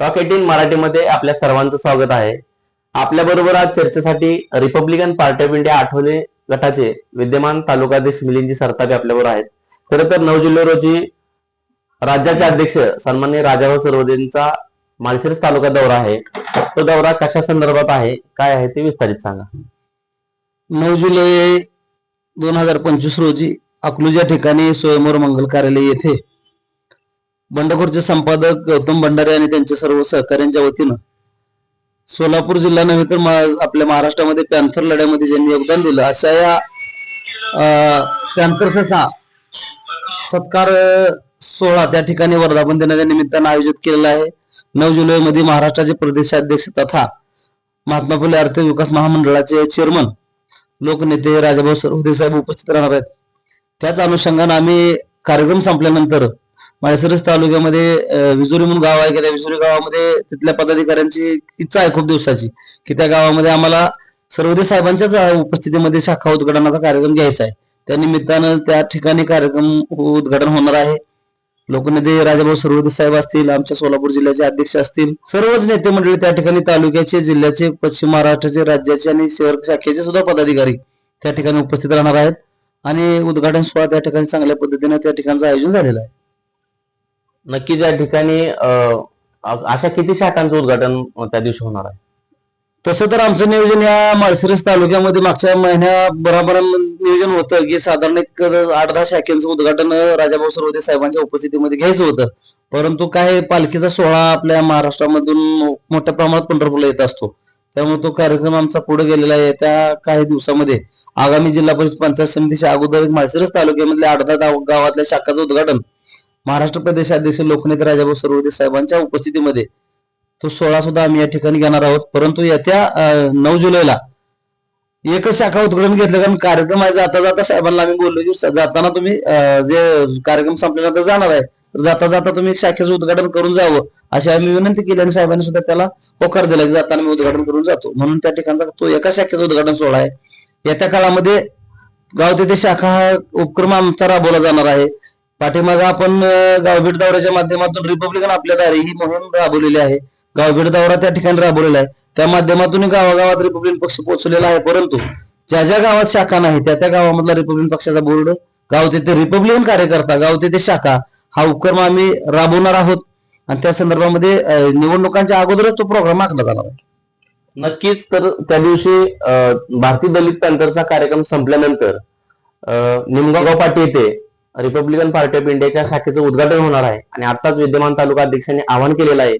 Talk eighteen मराठीमध्ये आपल्या सर्वांचं स्वागत आहे. आपल्या बरोबर आज चर्चेसाठी Republican Party of India Athawale गटाचे विद्यमान तालुकाध्यक्ष मिलिंदजी सरतापे आपल्याबरोबर आहेत. खरं तर नऊ जुलै रोजी राज्याचे अध्यक्ष सन्मान्य राजाभाऊ सरवदेंचा माळशिरस तालुका दौरा आहे. तो दौरा कशा संदर्भात आहे? काय आहे ते विस्तारित सांगा. नऊ जुलै दोन हजार पंचवीस रोजी अकलूज या ठिकाणी स्वयंवर मंगल कार्यालय येथे बंडखोरचे संपादक गौतम भंडारे आणि त्यांच्या सर्व सहकाऱ्यांच्या वतीनं सोलापूर जिल्हा नव्हे तर आपल्या महाराष्ट्रामध्ये पॅन्थर लढ्यामध्ये ज्यांनी योगदान दिलं अशा या पॅन्थर्सचा सत्कार सोहळा त्या ठिकाणी वर्धापन दिनाच्या निमित्तानं आयोजित केलेला आहे. नऊ जुलै मध्ये महाराष्ट्राचे प्रदेशाध्यक्ष तथा महात्मा फुले आर्थिक विकास महामंडळाचे चेअरमन लोकनेते राजाभाऊ सरवदे साहेब उपस्थित राहणार आहेत. त्याच अनुषंगाने आम्ही कार्यक्रम संपल्यानंतर माळशिरस तालुक्यामध्ये विजुरी म्हणून गाव आहे की त्या विजुरी गावामध्ये तिथल्या पदाधिकाऱ्यांची इच्छा आहे खूप दिवसाची की त्या गावामध्ये आम्हाला सरवदे साहेबांच्याच उपस्थितीमध्ये शाखा उद्घाटनाचा कार्यक्रम घ्यायचा आहे. त्या निमित्तानं त्या ठिकाणी कार्यक्रम उद्घाटन होणार आहे. लोकनेते राजाभाऊ सरवदे साहेब असतील आमच्या सोलापूर जिल्ह्याचे अध्यक्ष असतील सर्वच नेते मंडळी त्या ठिकाणी तालुक्याचे जिल्ह्याचे पश्चिम महाराष्ट्राचे राज्याचे आणि शहर शाखेचे सुद्धा पदाधिकारी त्या ठिकाणी उपस्थित राहणार आहेत. आणि उद्घाटन सोहळा त्या ठिकाणी चांगल्या पद्धतीने त्या ठिकाणचं आयोजन झालेलं आहे. नक्कीच या ठिकाणी अशा किती शाखांचं उद्घाटन त्या दिवशी होणार आहे? तसं तर आमचं नियोजन या माळशिरस तालुक्यामध्ये मागच्या महिन्याबरोबर नियोजन होतं की साधारण एक आठ दहा शाखेचं उद्घाटन राजाभाऊ सर्वदे साहेबांच्या उपस्थितीमध्ये घ्यायचं होतं. परंतु काय पालखीचा सोहळा आपल्या महाराष्ट्रामधून मोठ्या प्रमाणात पंढरपूरला येत असतो. त्यामुळे तो कार्यक्रम आमचा पुढे गेलेला आहे. त्या काही दिवसामध्ये आगामी जिल्हा परिषद पंचायत समितीच्या अगोदर माळशिरस तालुक्यामधल्या आठ दहा गावातल्या शाखाचं उद्घाटन महाराष्ट्र प्रदेशाध्यक्ष लोकनेते राजाभाऊ सरवदे साहेबांच्या उपस्थितीमध्ये तो सोहळा सुद्धा आम्ही या ठिकाणी घेणार आहोत. परंतु येत्या नऊ जुलैला एकच शाखा उद्घाटन घेतलं कारण कार्यक्रम आहे. जाता जाता साहेबांना आम्ही बोललो की जाताना तुम्ही जे कार्यक्रम संपल्यानंतर जाणार आहे तर जाता जाता तुम्ही एक शाखेचं उद्घाटन करून जावं अशी आम्ही विनंती केली आणि साहेबांनी सुद्धा त्याला होकार दिला की जाताना मी उद्घाटन करून जातो. म्हणून त्या ठिकाणचा तो एका शाखेचं उद्घाटन सोहळा आहे. येत्या काळामध्ये गाव तेथे शाखा हा उपक्रम आमचा राबवला जाणार आहे. पाठीमागे आपण गावभेट दौऱ्याच्या माध्यमातून रिपब्लिकन आपल्या दारी ही मोहीम राबवलेली आहे. गावभेट दौरा त्या ठिकाणी राबवलेला आहे. त्या माध्यमातून गावागावात रिपब्लिकन पक्ष पोहोचलेला आहे. परंतु ज्या ज्या गावात शाखा नाही त्या त्या गावामधला रिपब्लिकन पक्षाचा बोर्ड गाव तेथे रिपब्लिकन कार्यकर्ता गाव तेथे शाखा हा उपक्रम आम्ही राबवणार आहोत. आणि त्या संदर्भामध्ये निवडणुकांच्या अगोदरच तो प्रोग्राम आखला जाणार आहे नक्कीच तर त्या दिवशी भारतीय दलित पॅन्थरचा कार्यक्रम संपल्यानंतर अं, निमगाव पाटी येथे रिपब्लिकन पार्टी ऑफ इंडियाच्या शाखेचं उद्घाटन होणार आहे. आणि आताच विद्यमान तालुका अध्यक्षांनी आवाहन केलेलं आहे